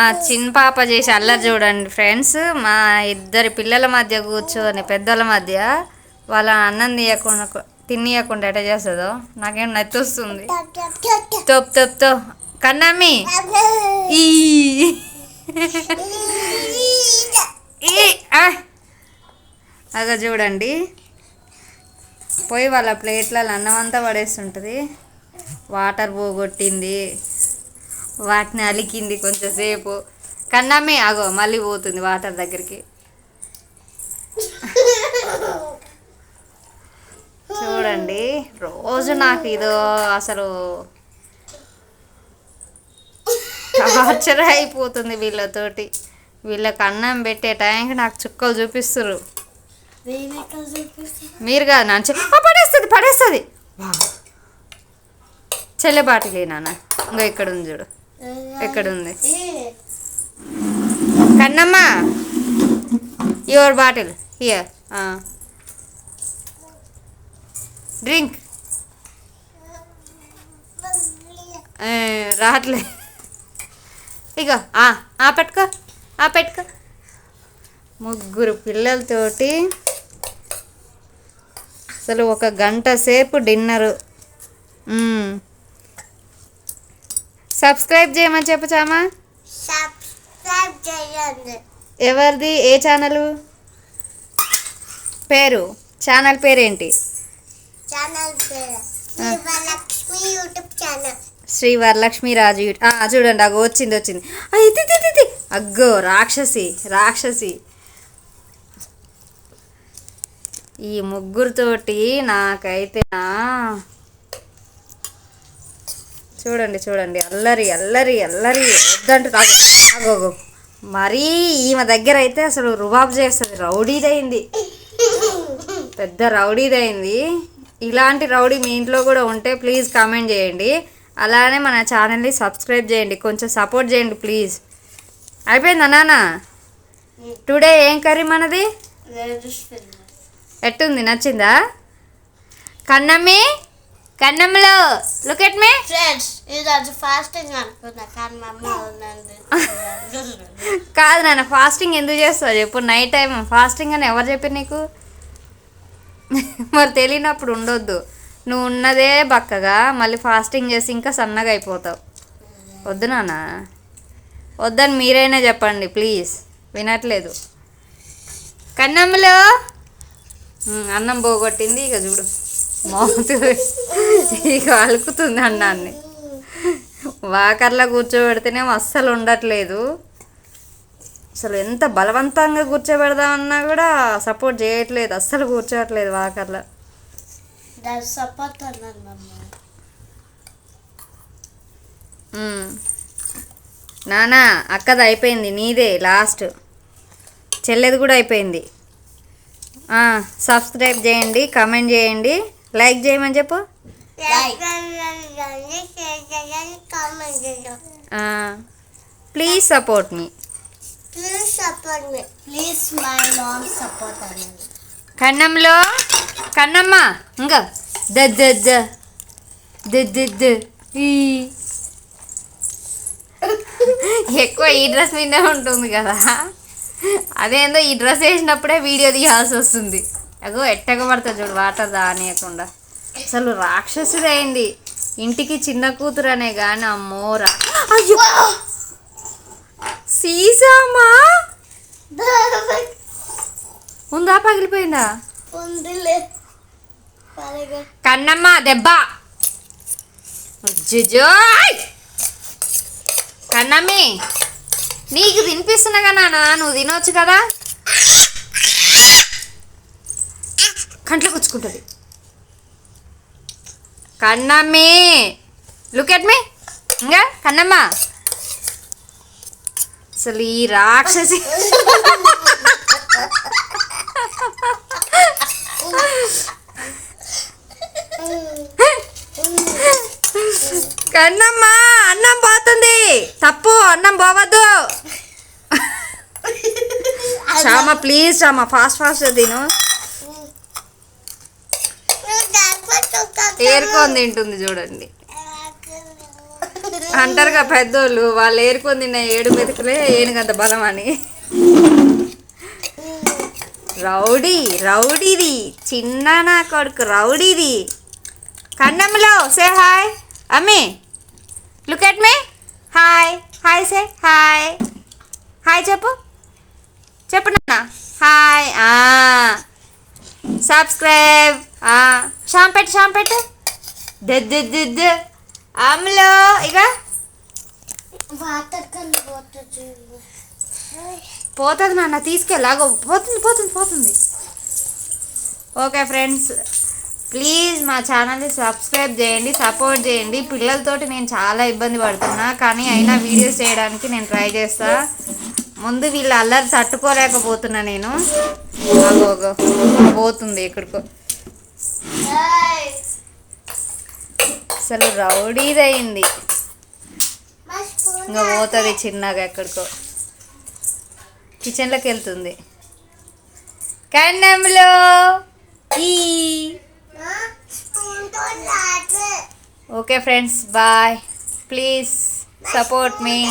మా చిన్న పాప చేసి అల్లరి చూడండి ఫ్రెండ్స్. మా ఇద్దరి పిల్లల మధ్య కూర్చొని పెద్దల మధ్య వాళ్ళ అన్నం తీయకుండా తినియకుండా ఎట చేస్తుందో నాకేం నచ్చొస్తుంది. తోప్ తొప్తో. కన్నమ్మి. ఈ. అగో చూడండి. పోయి వాళ్ళ ప్లేట్లలో అన్నం అంతా పడేస్తుంటుంది. వాటర్ పోగొట్టింది. వాటిని అలికింది కొంచెంసేపు. కన్నమ్మి అగో మళ్ళీ పోతుంది వాటర్ దగ్గరికి. చూడండి రోజు నాకు ఇదో అసలు టార్చర్ అయిపోతుంది వీళ్ళతోటి. వీళ్ళకి అన్నం పెట్టే టైంకి నాకు చుక్కలు చూపిస్తారు మీరు కాదు నాన్న పడేస్తుంది పడేస్తుంది. చెల్లె బాటిలే నాన్న ఇంకా ఇక్కడ ఉంది చూడు. ఎక్కడ ఉంది Kannamma your bottle here drink రావట్లే. ఇగో ఆ ఆ పెట్టుకో ఆ పెట్టుకో. ముగ్గురు పిల్లలతోటి అసలు ఒక గంట సేపు డిన్నరు. సబ్స్క్రైబ్ చేయమని చెప్పు చామా. సబ్స్క్రైబ్ చేయండి. ఎవరిది? ఏ ఛానల్? పేరు? ఛానల్ పేరేంటి? ఛానల్ పేరు. YouTube channel. శ్రీ వరలక్ష్మి రాజు చూడండి అగో వచ్చింది వచ్చింది. ఇది. అగ్గో రాక్షసి రాక్షసి. ఈ ముగ్గురుతోటి నాకైతే నా చూడండి చూడండి. అల్లరి అల్లరి అల్లరి. వద్దంటు అగో. మరీ ఈమె దగ్గర అయితే అసలు రుబాబ్ చేస్తుంది. రౌడీదైంది. పెద్ద రౌడీదైంది. ఇలాంటి రౌడీ మీ ఇంట్లో కూడా ఉంటే ప్లీజ్ కామెంట్ చేయండి. అలానే మన ఛానల్ని సబ్స్క్రైబ్ చేయండి. కొంచెం సపోర్ట్ చేయండి ప్లీజ్. అయిపోయిందా నాన్న? టుడే ఏం కర్రీ మనది? ఎట్టుంది? నచ్చిందా? కన్నమ్మి? కన్నమ్మలో లుక్ ఎట్ మీ ఫ్రెండ్స్ ఈరోజు ఫాస్టింగ్ అనుకున్నా కానీ మా అమ్మ ఉన్నది కాదు నాన్న ఫాస్టింగ్ ఎందుకు చేస్తావు చెప్పు. నైట్ టైం ఫాస్టింగ్ అని ఎవరు చెప్పారు నీకు? మరి తెలియనప్పుడు ఉండొద్దు. నువ్వు ఉన్నదే బక్కగా మళ్ళీ ఫాస్టింగ్ చేసి ఇంకా సన్నగా అయిపోతావు. వద్దు నాన్న. వద్దని మీరైనా చెప్పండి ప్లీజ్ వినట్లేదు. కన్నమ్మలో అన్నం పోగొట్టింది ఇక చూడు. మౌత్. ఇక అలుకుతుంది అన్నాన్ని. వాకర్లో కూర్చోబెడితేనే అస్సలు ఉండట్లేదు. అసలు ఎంత బలవంతంగా కూర్చోబెడదామన్నా కూడా సపోర్ట్ చేయట్లేదు. అస్సలు కూర్చోట్లేదు వాకర్లో. నానా అక్కది అయిపోయింది నీదే లాస్ట్. చెల్లెది కూడా అయిపోయింది. సబ్స్క్రైబ్ చేయండి కామెంట్ చేయండి. లైక్ చేయమని చెప్పు. Please support me please support me please my mom support కన్నంలో Kannamma ఇంకా. దద్ద దద్ద ఈ. ఎక్కువ ఈ డ్రెస్ మీదే ఉంటుంది కదా. అదేందో ఈ డ్రెస్ వేసినప్పుడే వీడియో తీయాల్సి వస్తుంది. అగో ఎట్టగా పడుతుంది చూడు వాటర్ దానియకుండా అసలు రాక్షసుడైంది? ఇంటికి చిన్న కూతురు అనే కానీ అమ్మో రా అయ్యో! సీసామా? ఉందా? పగిలిపోయిందా? కన్నమ్మ దెబ్బ! కన్నమ్మి! నీకు తినిపిస్తున్నా కదా నాన్న నువ్వు తినొచ్చు కదా? కంట్లో గుచ్చుకుంటుంది కన్నమ్మి. లుక్ ఎట్ మీ ఇంకా కన్నమ్మ. అసలు ఈ రాక్షసి. కన్నమ్మ అన్నం పోతుంది. తప్పు అన్నం పోవద్దు. Shyama please Shyama fast fast తిను ఏరుకొని తింటుంది చూడండి. అంటారుగా పెద్దోళ్ళు వాళ్ళు ఏరుకొని తిన్న ఏడు మెతుకులే ఏనుగంత బలం అని. రౌడీ రౌడీది. చిన్న నా కొడుకు రౌడీది. కన్నమ్మలో సే హాయ్ అమ్మి look at me hi hi say hi hi చెప్పు. చెప్పు నాన్న. హాయ్ సబ్స్క్రైబ్ షాంపెట్టు పెట్టు షాంప్ పెట్టు. అమ్మలో ఇక పోతుంది నాన్న తీసుకెళ్ళాగో పోతుంది పోతుంది పోతుంది. Okay friends. ప్లీజ్ మా ఛానల్ని సబ్స్క్రైబ్ చేయండి సపోర్ట్ చేయండి. పిల్లలతోటి నేను చాలా ఇబ్బంది పడుతున్నా కానీ అయినా వీడియోస్ చేయడానికి నేను ట్రై చేస్తా. ముందు వీళ్ళ అల్లరి తట్టుకోలేకపోతున్నా నేను. పోతుంది ఎక్కడికో. అసలు రౌడీదయింది. ఇంకా పోతుంది చిన్నగా ఎక్కడికో. కిచెన్లోకి వెళ్తుంది. కన్నంలో ఈ. Okay friends bye. Please support me.